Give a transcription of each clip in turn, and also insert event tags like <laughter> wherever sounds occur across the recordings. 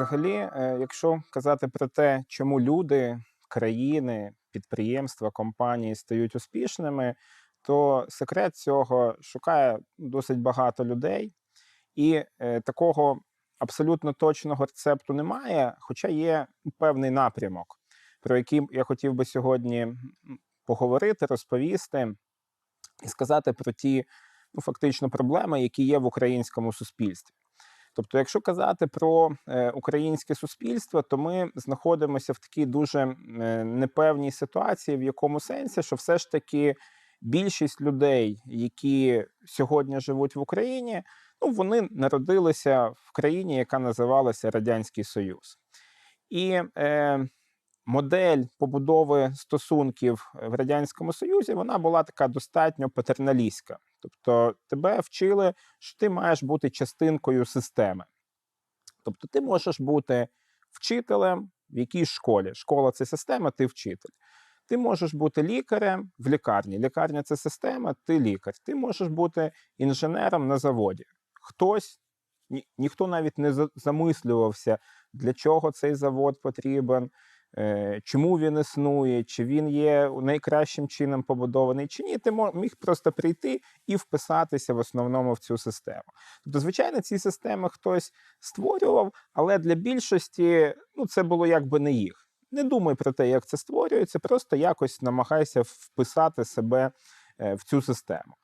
Взагалі, е, якщо казати про те, чому люди, країни, підприємства, компанії стають успішними, то секрет цього шукає досить багато людей, і е, такого абсолютно точного рецепту немає, хоча є певний напрямок, про який я хотів би сьогодні поговорити, розповісти і сказати про ті ну, фактично проблеми, які є в українському суспільстві. Тобто, якщо казати про е, українське суспільство, то ми знаходимося в такій дуже е, непевній ситуації, в якому сенсі, що все ж таки більшість людей, які сьогодні живуть в Україні, ну вони народилися в країні, яка називалася Радянський Союз. І е, модель побудови стосунків в Радянському Союзі вона була така достатньо патерналістська. Тобто тебе вчили, що ти маєш бути частинкою системи. Тобто, ти можеш бути вчителем в якійсь школі. Школа це система, ти вчитель. Ти можеш бути лікарем в лікарні. Лікарня це система, ти лікар. Ти можеш бути інженером на заводі. Хтось, ні, ніхто навіть не замислювався, для чого цей завод потрібен, чому він існує, чи він є найкращим чином побудований, чи ні. Ти міг просто прийти і вписатися в основному в цю систему. Тобто, звичайно, ці системи хтось створював, але для більшості ну, це було якби не їх. Не думай про те, як це створюється, просто якось намагайся вписати себе е, в цю систему.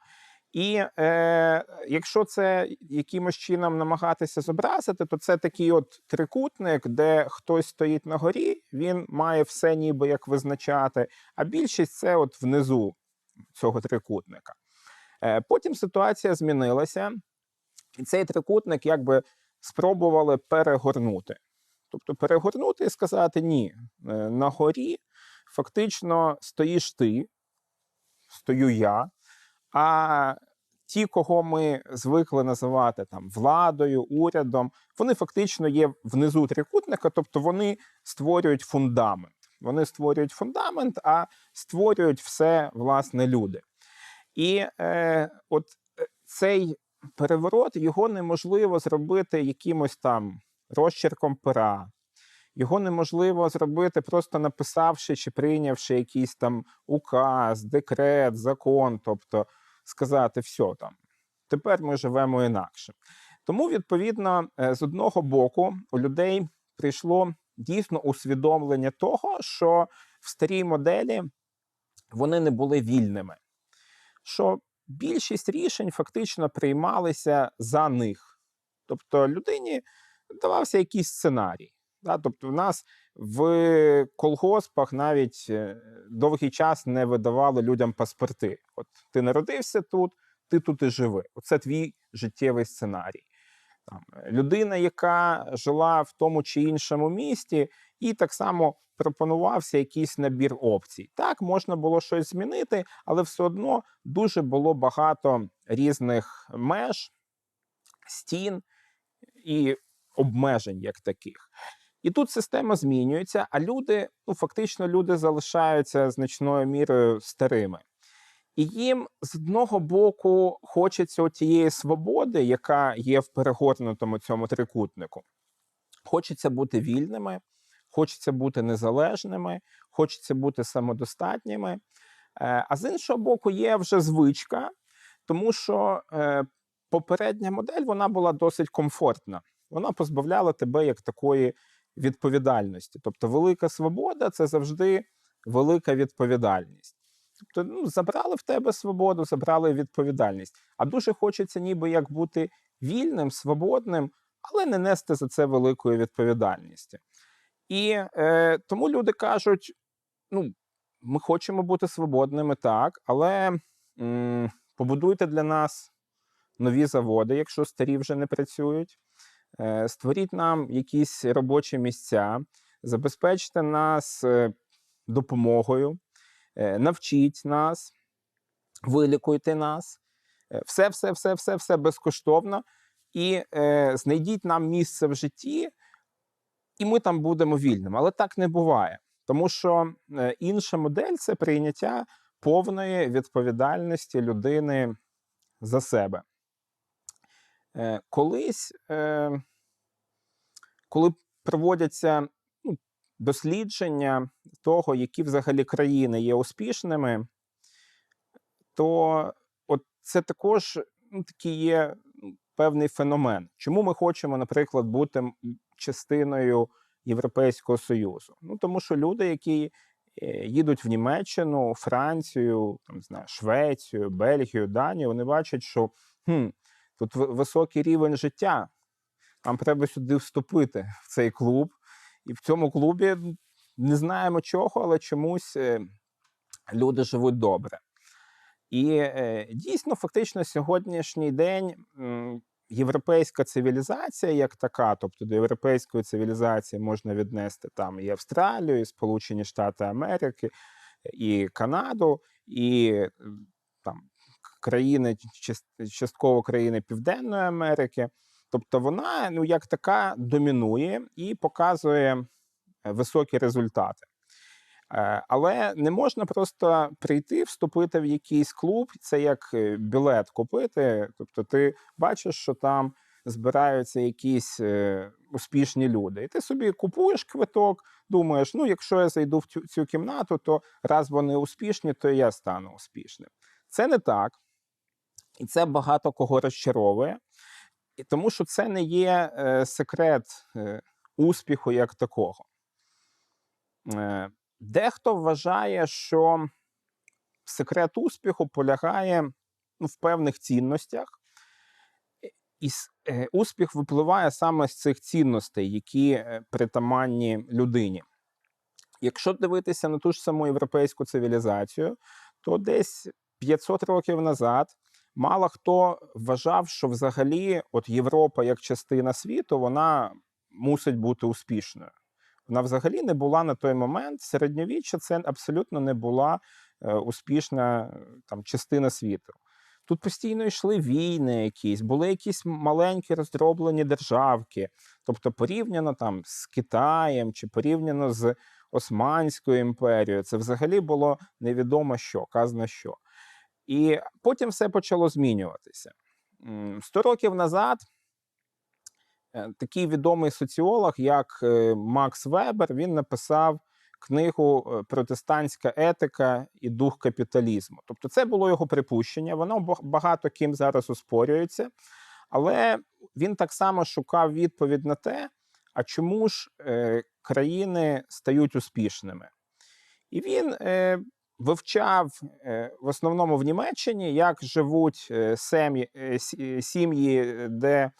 І е, якщо це якимось чином намагатися зобразити, то це такий от трикутник, де хтось стоїть на горі, він має все ніби як визначати, а більшість це от внизу цього трикутника. Е, потім ситуація змінилася, і цей трикутник якби спробували перегорнути. Тобто перегорнути і сказати: ні, е, на горі фактично стоїш ти, стою я, а ті, кого ми звикли називати там владою, урядом, вони фактично є внизу трикутника, тобто вони створюють фундамент. Вони створюють фундамент, а створюють все власне люди. І е, от е, цей переворот його неможливо зробити якимось там розчерком пера. Його неможливо зробити, просто написавши чи прийнявши якийсь там указ, декрет, закон, тобто сказати все там. Тепер ми живемо інакше. Тому, відповідно, е, з одного боку, у людей прийшло дійсно усвідомлення того, що в старій моделі вони не були вільними, що більшість рішень фактично приймалися за них. Тобто людині давався якийсь сценарій. Да? Тобто, в нас в колгоспах навіть е, довгий час не видавали людям паспорти. От ти народився тут, ти тут і живи. Оце твій життєвий сценарій. Там, е, людина, яка жила в тому чи іншому місті, і так само пропонувався якийсь набір опцій. Так, можна було щось змінити, але все одно дуже було багато різних меж, стін і обмежень як таких. І тут система змінюється, а люди, ну фактично, люди залишаються значною мірою старими. І їм з одного боку хочеться тієї свободи, яка є в перегорнутому цьому трикутнику. Хочеться бути вільними, хочеться бути незалежними, хочеться бути самодостатніми. Е, А з іншого боку, є вже звичка, тому що е, попередня модель вона була досить комфортна. Вона позбавляла тебе як такої відповідальності. Тобто, велика свобода це завжди велика відповідальність. Тобто, ну, забрали в тебе свободу, забрали відповідальність. А дуже хочеться, ніби як бути вільним, свободним, але не нести за це великої відповідальності. І е, тому люди кажуть: ну, ми хочемо бути свободними, так, але м, побудуйте для нас нові заводи, якщо старі вже не працюють. Е, Створіть нам якісь робочі місця, забезпечте нас е, допомогою, е, навчіть нас, вилікуйте нас. Все, все, все, все, все безкоштовно. І е, знайдіть нам місце в житті, і ми там будемо вільними. Але так не буває. Тому що інша модель це прийняття повної відповідальності людини за себе. Е, Колись, е, коли проводяться ну, дослідження того, які взагалі країни є успішними, то от це також ну, такий є ну, певний феномен. Чому ми хочемо, наприклад, бути частиною Європейського Союзу? Ну тому що люди, які е, їдуть в Німеччину, Францію, там, не знаю, Швецію, Бельгію, Данію, вони бачать, що хм, тут високий рівень життя. Нам треба сюди вступити <laughs> в цей клуб. І в цьому клубі не знаємо чого, але чомусь е, люди живуть добре. І е, дійсно, фактично, сьогоднішній день європейська цивілізація, як така, тобто до європейської цивілізації можна віднести там і Австралію, і Сполучені Штати Америки, і Канаду, і там країни, частково країни Південної Америки. Тобто вона, ну як така, домінує і показує е, високі результати. Е, Але не можна просто прийти, вступити в якийсь клуб. Це як е, білет купити. Тобто, ти бачиш, що там збираються якісь успішні люди, і ти собі купуєш квиток, думаєш, ну якщо я зайду в цю, цю кімнату, то раз вони успішні, то я стану успішним. Це не так, і це багато кого розчаровує, тому що це не є е, секрет е, успіху як такого. Е, Дехто вважає, що секрет успіху полягає ну, в певних цінностях, і успіх випливає саме з цих цінностей, які притаманні людині. Якщо дивитися на ту ж саму європейську цивілізацію, то десь 500 років назад мало хто вважав, що взагалі от Європа як частина світу вона мусить бути успішною. Вона взагалі не була на той момент середньовіччя, це абсолютно не була е, успішна е, там частина світу. Тут постійно йшли війни якісь, були якісь маленькі роздроблені державки, тобто порівняно там з Китаєм чи порівняно з Османською імперією, це взагалі було невідомо що, казна що. І потім все почало змінюватися. Сто років назад е, такий відомий соціолог, як е, Макс Вебер, він написав книгу е, Протестантська етика і дух капіталізму. Тобто, це було його припущення. Воно багато ким зараз оспорюється, але він так само шукав відповідь на те, а чому ж країни стають успішними. І він вивчав е, в основному в Німеччині, як живуть е, е, сім'ї, де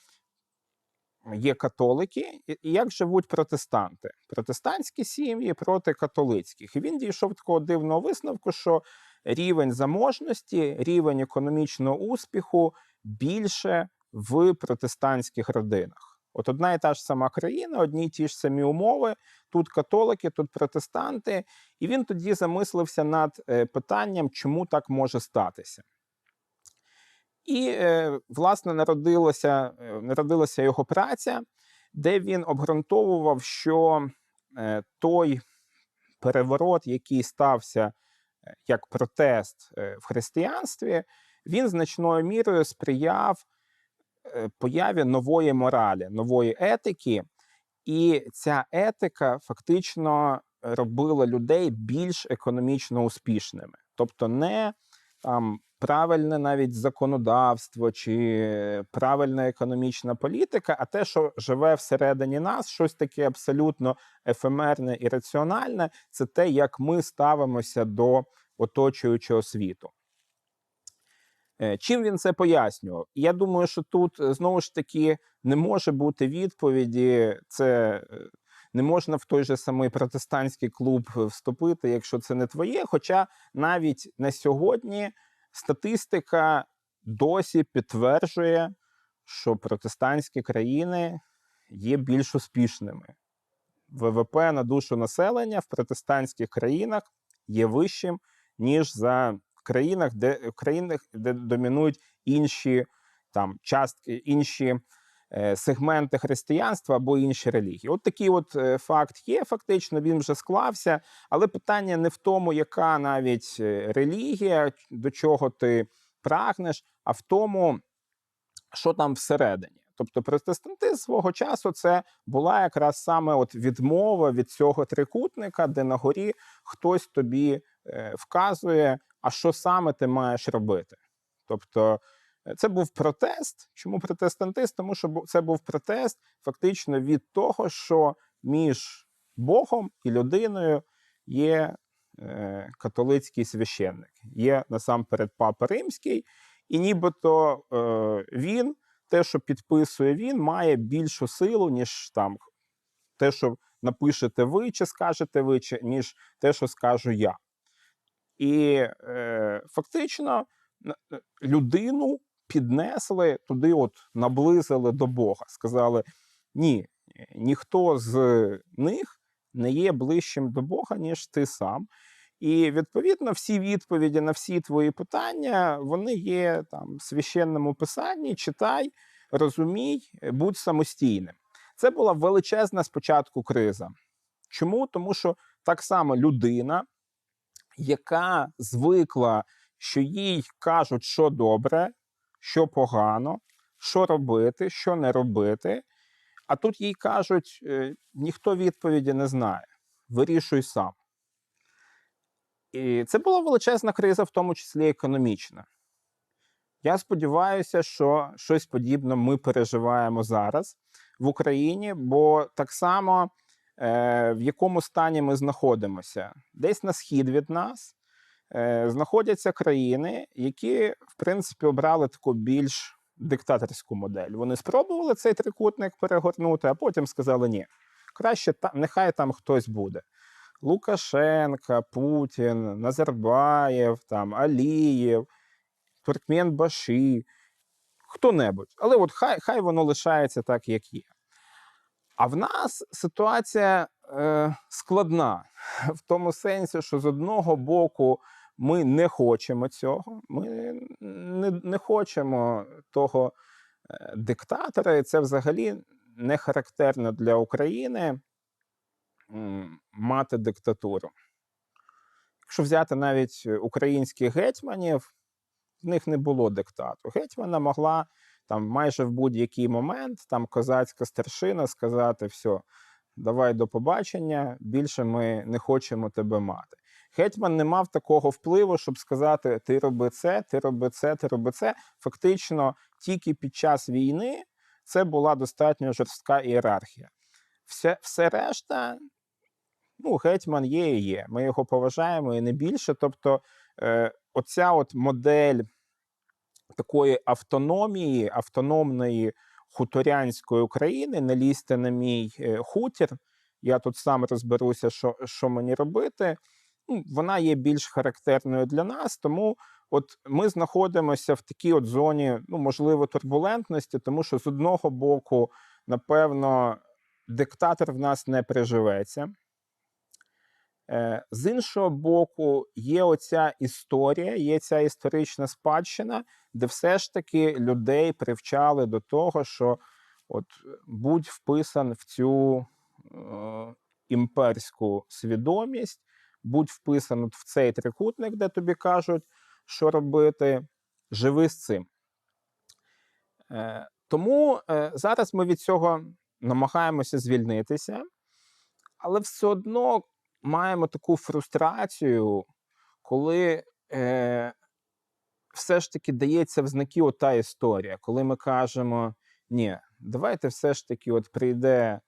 є католики, і як живуть протестанти. Протестантські сім'ї проти католицьких. І він дійшов такого дивного висновку, що рівень заможності, рівень економічного успіху більше в протестантських родинах. От одна і та ж сама країна, одні й ті ж самі умови. Тут католики, тут протестанти. І він тоді замислився над е, питанням, чому так може статися. І, е, власне, народилася, е, народилася його праця, де він обґрунтовував, що той переворот, який стався як протест в християнстві, він значною мірою сприяв появі нової моралі, нової етики, і ця етика фактично робила людей більш економічно успішними. Тобто, не там правильне навіть законодавство чи правильна економічна політика, а те, що живе всередині нас, щось таке абсолютно ефемерне і раціональне, це те, як ми ставимося до оточуючого світу. Е, Чим він це пояснював? Я думаю, що тут е, знову ж таки не може бути відповіді. Це е, не можна в той же самий протестантський клуб вступити, якщо це не твоє. Хоча навіть на сьогодні статистика досі підтверджує, що протестантські країни є більш успішними. ВВП на душу населення в протестантських країнах є вищим, ніж за країнах, де в країнах, де домінують інші там частки, інші е, сегменти християнства або інші релігії. От такий от е, факт є. Фактично, він вже склався. Але питання не в тому, яка навіть е, релігія, до чого ти прагнеш, а в тому, що там всередині. Тобто протестантизм свого часу це була якраз саме от відмова від цього трикутника, де на горі хтось тобі е, вказує, а що саме ти маєш робити. Тобто е, це був протест. Чому протестантизм? Тому що це був протест фактично від того, що між Богом і людиною є е, католицький священник, є насамперед папа римський, і нібито він, те, що підписує він, має більшу силу, ніж там те, що напишете ви, чи скажете ви, чи, ніж те, що скажу я. І е, фактично е, людину піднесли туди, от наблизили до Бога. Сказали: ні, ніхто з них не є ближчим до Бога, ніж ти сам. І відповідно всі відповіді на всі твої питання вони є там в священному писанні. Читай, розумій, будь самостійним. Це була величезна спочатку криза. Чому? Тому що так само людина, яка звикла, що їй кажуть, що добре, що погано, що робити, що не робити. А тут їй кажуть, е, ніхто відповіді не знає. Вирішуй сам. І це була величезна криза, в тому числі економічна. Я сподіваюся, що щось подібне ми переживаємо зараз в Україні, бо так само е, в якому стані ми знаходимося. Десь на схід від нас е, знаходяться країни, які, в принципі, обрали таку більш диктаторську модель. Вони спробували цей трикутник перегорнути, а потім сказали: ні, краще та, нехай там хтось буде. Лукашенка, Путін, Назарбаєв, там, Алієв, Туркменбаші, хто-небудь. Але от хай, хай воно лишається так, як є. А в нас ситуація е, складна <laughs> в тому сенсі, що з одного боку ми не хочемо цього, ми не, не хочемо того е, диктатора, і це взагалі не характерно для України мати диктатуру. Якщо взяти навіть українських гетьманів, в них не було диктату. Гетьмана могла там майже в будь-який момент там козацька старшина сказати: все, давай до побачення, більше ми не хочемо тебе мати. Гетьман не мав такого впливу, щоб сказати: ти роби це, ти роби це, ти роби це. Фактично, тільки під час війни це була достатньо жорстка ієрархія. Все, все решта, ну, гетьман є і є. Ми його поважаємо і не більше. Тобто, е, оця от модель такої автономії, автономної хуторянської України, не лізьте на мій е, хутір. Я тут сам розберуся, що, що мені робити. Ну, вона є більш характерною для нас, тому от ми знаходимося в такій от зоні, ну можливо, турбулентності, тому що з одного боку, напевно, диктатор в нас не приживеться. Е, З іншого боку, є оця історія, є ця історична спадщина, де все ж таки людей привчали до того, що от будь вписан в цю е, імперську свідомість, будь вписан от в цей трикутник, де тобі кажуть, що робити, живи з цим. Е, тому е, зараз ми від цього намагаємося звільнитися, але все одно маємо таку фрустрацію, коли е, все ж таки дається в знаки ота історія, коли ми кажемо: ні, давайте все ж таки от прийде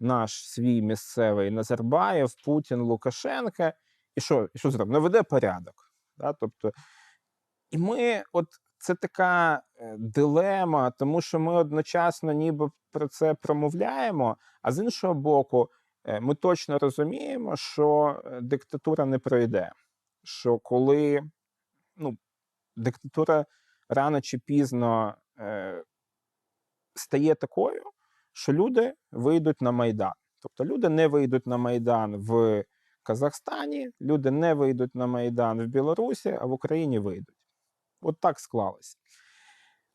наш свій місцевий Назарбаєв, Путін, Лукашенка, і що, і що зробить? Наведе порядок. Да? Тобто, і ми, от це така е, дилема, тому що ми одночасно ніби про це промовляємо, а з іншого боку, ми точно розуміємо, що е, диктатура не пройде. Що коли ну, диктатура рано чи пізно е, стає такою, що люди вийдуть на Майдан. Тобто люди не вийдуть на Майдан в Казахстані, люди не вийдуть на Майдан в Білорусі, а в Україні вийдуть. От так склалося.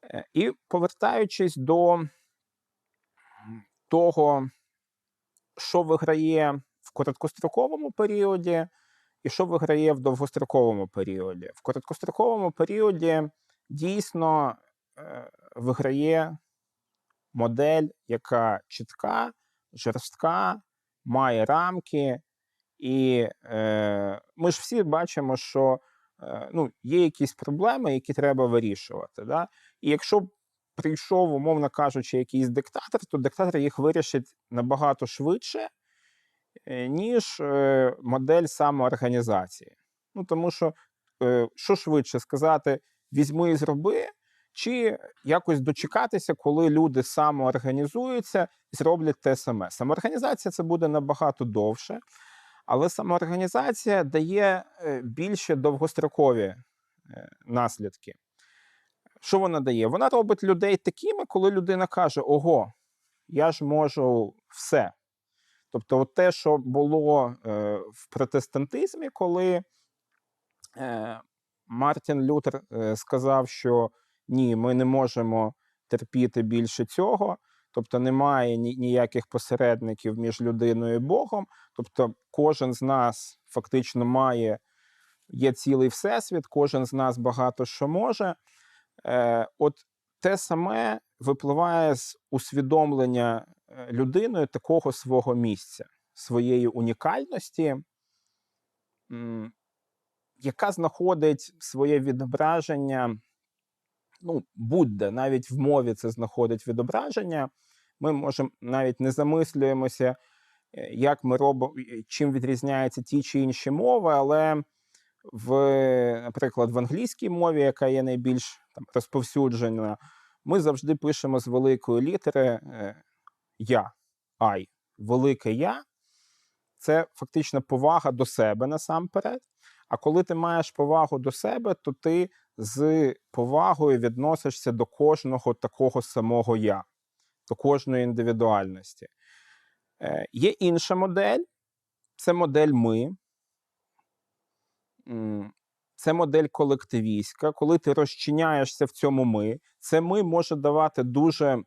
Е, І повертаючись до того, що виграє в короткостроковому періоді, і що виграє в довгостроковому періоді. В короткостроковому періоді дійсно е, виграє модель, яка чітка, жорстка, має рамки. І е, ми ж всі бачимо, що е, ну, є якісь проблеми, які треба вирішувати. Да? І якщо прийшов, умовно кажучи, якийсь диктатор, то диктатор їх вирішить набагато швидше, е, ніж е, модель самоорганізації. Ну, тому що е, що швидше сказати, візьми і зроби, чи якось дочекатися, коли люди самоорганізуються і зроблять те саме. Самоорганізація це буде набагато довше, але самоорганізація дає більше довгострокові наслідки. Що вона дає? Вона робить людей такими, коли людина каже: Ого, я ж можу все. Тобто, от те, що було е, в протестантизмі, коли е, Мартін Лютер е, сказав, що ні, ми не можемо терпіти більше цього, тобто немає ні, ніяких посередників між людиною і Богом. Тобто, кожен з нас фактично має є цілий всесвіт, кожен з нас багато що може. Е, От те саме випливає з усвідомлення е, людиною такого свого місця, своєї унікальності, яка знаходить своє відображення. Ну, будь-де, навіть в мові це знаходить відображення. Ми можемо навіть не замислюємося, е, як ми робимо, чим відрізняються ті чи інші мови, але в, наприклад, в англійській мові, яка є найбільш там, розповсюджена, ми завжди пишемо з великої літери е, я, I. Велике я це фактично повага до себе насамперед. А коли ти маєш повагу до себе, то ти з повагою відносишся до кожного такого самого я, до кожної індивідуальності. Е, Є інша модель, це модель ми. Це модель колективістська. Коли ти розчиняєшся в цьому ми, це ми може давати дуже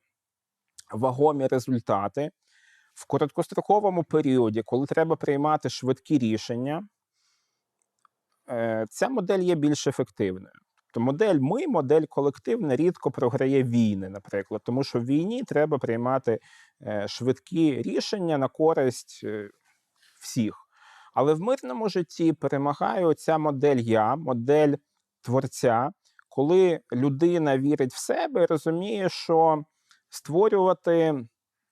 вагомі результати. В короткостроковому періоді, коли треба приймати швидкі рішення, е, ця модель є більш ефективною. Тобто модель ми, модель колективна рідко програє війни, наприклад, тому що в війні треба приймати е, швидкі рішення на користь е, всіх. Але в мирному житті перемагає оця модель я, модель творця, коли людина вірить в себе і розуміє, що створювати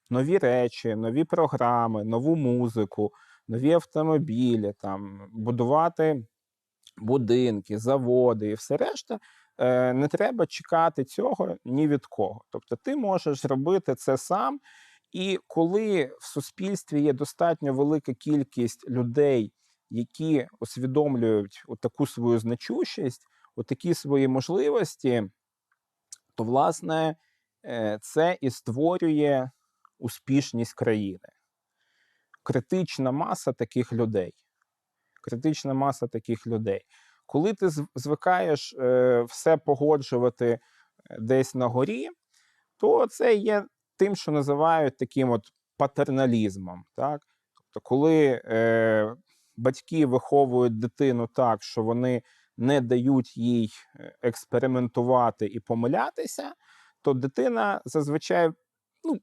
нові речі, нові програми, нову музику, нові автомобілі, там, будувати будинки, заводи і все решта. е, Не треба чекати цього ні від кого. Тобто, ти можеш зробити це сам. І коли в суспільстві є достатньо велика кількість людей, які усвідомлюють таку свою значущість, такі свої можливості, то власне е, це і створює успішність країни. Критична маса таких людей. Критична маса таких людей. Коли ти звикаєш е, все погоджувати е, десь на горі, то це є тим, що називають таким от патерналізмом. Так? Тобто, коли е, батьки виховують дитину так, що вони не дають їй е, експериментувати і помилятися, то дитина зазвичай ну,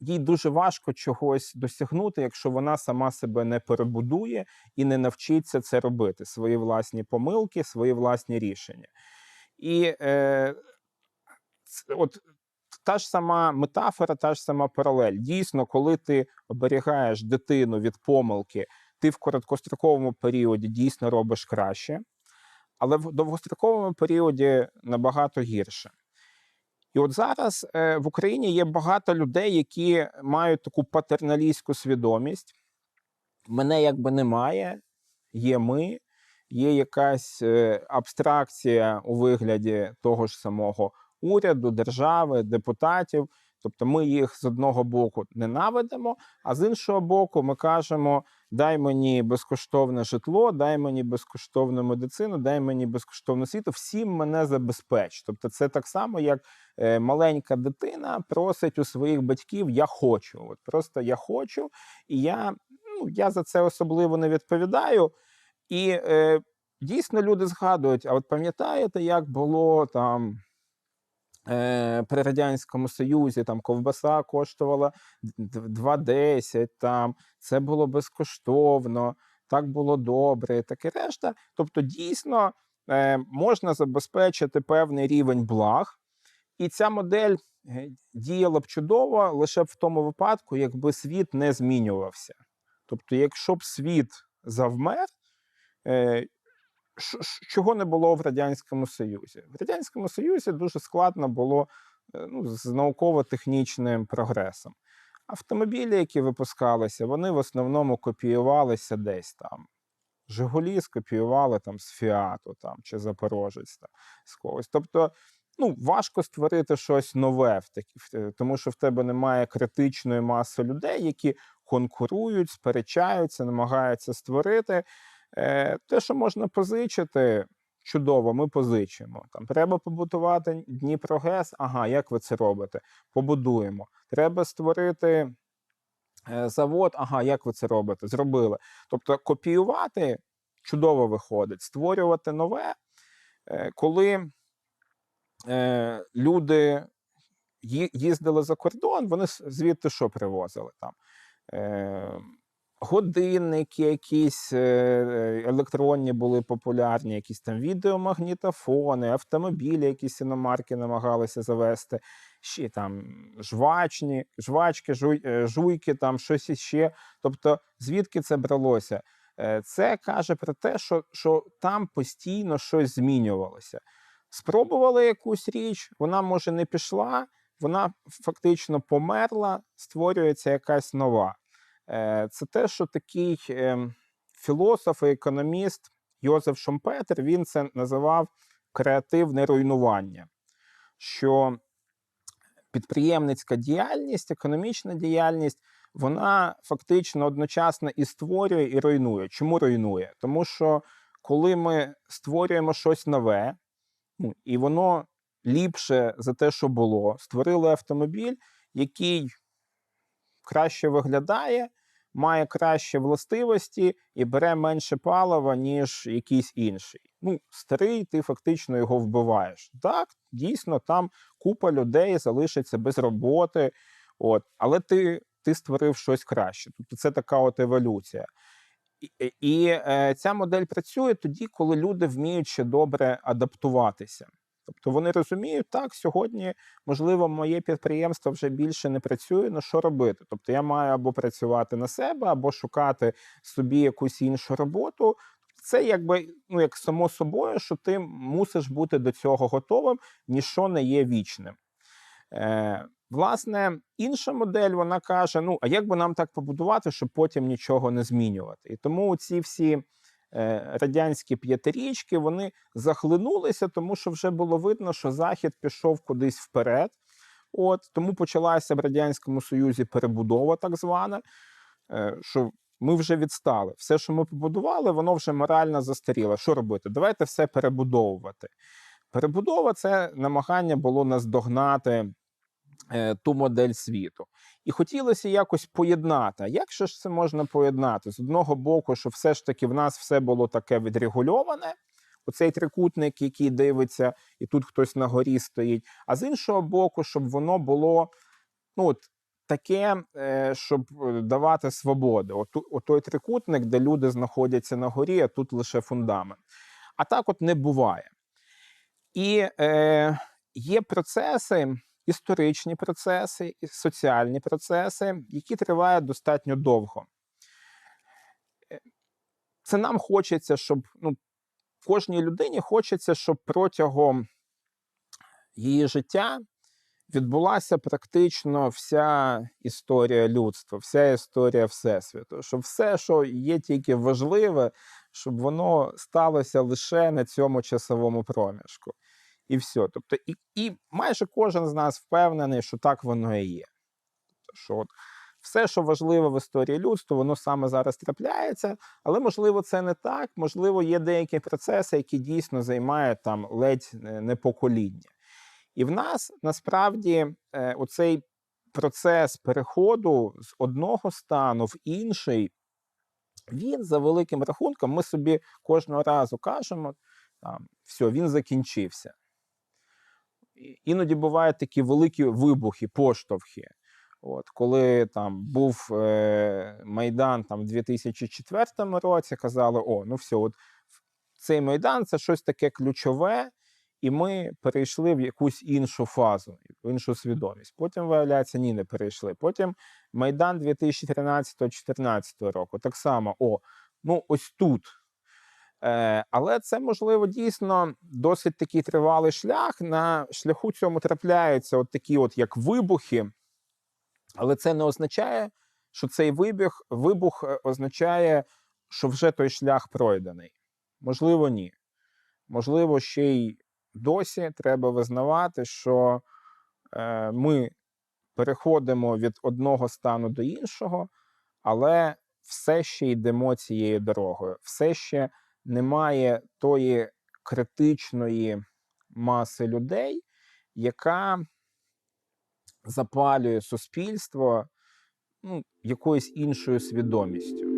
їй дуже важко чогось досягнути, якщо вона сама себе не перебудує і не навчиться це робити, свої власні помилки, свої власні рішення. І е, от та ж сама метафора, та ж сама паралель. Дійсно, коли ти оберігаєш дитину від помилки, ти в короткостроковому періоді дійсно робиш краще, але в довгостроковому періоді набагато гірше. І от зараз е, в Україні є багато людей, які мають таку патерналістську свідомість. Мене якби немає, є ми, є якась е, абстракція у вигляді того ж самого уряду, держави, депутатів. Тобто ми їх з одного боку ненавидимо, а з іншого боку, ми кажемо: дай мені безкоштовне житло, дай мені безкоштовну медицину, дай мені безкоштовну освіту, всім мене забезпеч. Тобто, це так само, як е, маленька дитина просить у своїх батьків: Я хочу. От просто я хочу, і я, ну, я за це особливо не відповідаю. І е, дійсно люди згадують: а от пам'ятаєте, як було там при Радянському Союзі там ковбаса коштувала д- 2,10, там це було безкоштовно, так було добре, таке решта. Тобто, дійсно е, можна забезпечити певний рівень благ, і ця модель е, діяла б чудово лише б в тому випадку, якби світ не змінювався. Тобто, якщо б світ завмер, е, чого не було в Радянському Союзі? В Радянському Союзі дуже складно було е, ну, з науково-технічним прогресом. Автомобілі, які випускалися, вони в основному копіювалися десь там. Жигулі скопіювали там з Фіату там, чи Запорожець там, з когось. Тобто, ну, важко створити щось нове, в такі, в, тому що в тебе немає критичної маси людей, які конкурують, сперечаються, намагаються створити. Е, те, що можна позичити, чудово, ми позичимо. Там треба побудувати Дніпрогес. Ага, як ви це робите? Побудуємо. Треба створити е, завод. Ага, як ви це робите? Зробили. Тобто копіювати чудово виходить, створювати нове, е, коли люди їздили за кордон, вони звідти що привозили там. Годинники, якісь е, е, електронні були популярні, якісь там відеомагнітофони, автомобілі, якісь іномарки намагалися завести, ще там жвачні, жвачки, е, жуйки, там щось іще. Тобто, звідки це бралося? Це каже про те, що, що там постійно щось змінювалося. Спробували якусь річ, вона може не пішла, вона фактично померла, створюється якась нова. Е, Це те, що такий ем, філософ і економіст Йозеф Шумпетер він це називав креативне руйнування. Що підприємницька діяльність, економічна діяльність, вона фактично одночасно і створює, і руйнує. Чому руйнує? Тому що коли ми створюємо щось нове, ну, і воно ліпше за те, що було, створили автомобіль, який краще виглядає, має кращі властивості і бере менше палива, ніж якийсь інший. Ну, старий, ти фактично його вбиваєш. Так, дійсно, там купа людей залишиться без роботи, от, але ти, ти створив щось краще. Тобто це така от еволюція. І, і- е, ця модель працює тоді, коли люди вміють ще добре адаптуватися. Тобто вони розуміють, так, сьогодні, можливо, моє підприємство вже більше не працює, ну що робити? Тобто я маю або працювати на себе, або шукати собі якусь іншу роботу. Це якби ну як само собою, що ти мусиш бути до цього готовим, ніщо не є вічним. Е, власне, інша модель вона каже: ну а як би нам так побудувати, щоб потім нічого не змінювати? І тому ці всі радянські п'ятирічки вони захлинулися, тому що вже було видно, що Захід пішов кудись вперед. От тому почалася в радянському союзі перебудова, так звана. е, що ми вже відстали. Все, що ми побудували, воно вже морально застаріло. Що робити? Давайте все перебудовувати. Перебудова це намагання було наздогнати е, ту модель світу. І хотілося якось поєднати. Як же ж це можна поєднати? З одного боку, що все ж таки в нас все було таке відрегульоване. Оцей трикутник, який дивиться, і тут хтось на горі стоїть. А з іншого боку, щоб воно було ну, от, таке, е, щоб е, давати свободу. От той трикутник, де люди знаходяться на горі, а тут лише фундамент. А так от не буває. І е, є процеси, історичні процеси, соціальні процеси, які тривають достатньо довго. Е, Це нам хочеться, щоб ну, кожній людині хочеться, щоб протягом її життя відбулася практично вся історія людства, вся історія Всесвіту, щоб все, що є тільки важливе, щоб воно сталося лише на цьому часовому проміжку. І все. Тобто, і, і майже кожен з нас впевнений, що так воно і є. Тобто, що от все, що важливе в історії людства, воно саме зараз трапляється, але можливо це не так. Можливо, є деякі процеси, які дійсно займають там ледь не покоління. І в нас насправді е, оцей процес переходу з одного стану в інший, він за великим рахунком, ми собі кожного разу кажемо, там, все, він закінчився. Іноді бувають такі великі вибухи, поштовхи. От, коли там був е, Майдан там, в 2004 році, казали: о, ну все, от цей Майдан це щось таке ключове, і ми перейшли в якусь іншу фазу, в іншу свідомість. Потім, виявляється, ні, не перейшли. Потім Майдан 2013-2014 року. Так само, о, ну ось тут. Е, але це можливо дійсно досить такий тривалий шлях. На шляху цьому трапляються от такі, от як вибухи, але це не означає, що цей вибіг, вибух е, означає, що вже той шлях пройдений. Можливо, ні. Можливо, ще й досі треба визнавати, що е, ми переходимо від одного стану до іншого, але все ще йдемо цією дорогою. Все ще немає тої критичної маси людей, яка запалює суспільство ну, якоюсь іншою свідомістю.